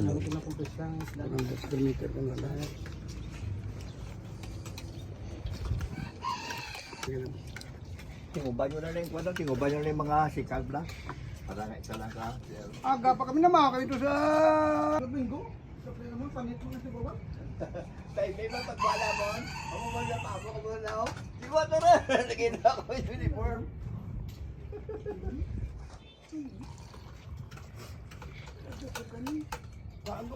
Silong. Kinakumpis lang isda. 100 square meter ka na lahat. Tinguban nyo na lang yung kwadro, tinguban nyo na yung mga sikal na. Para nga isa lang ka. Aga pa kami na mga dito sa Domingo. Sa play naman, panit mo na si Baba. Sa iba ba pagwala mo? Ako mo na pa ako ko na ako. Di ba ito na? Nakita ko yung uniform.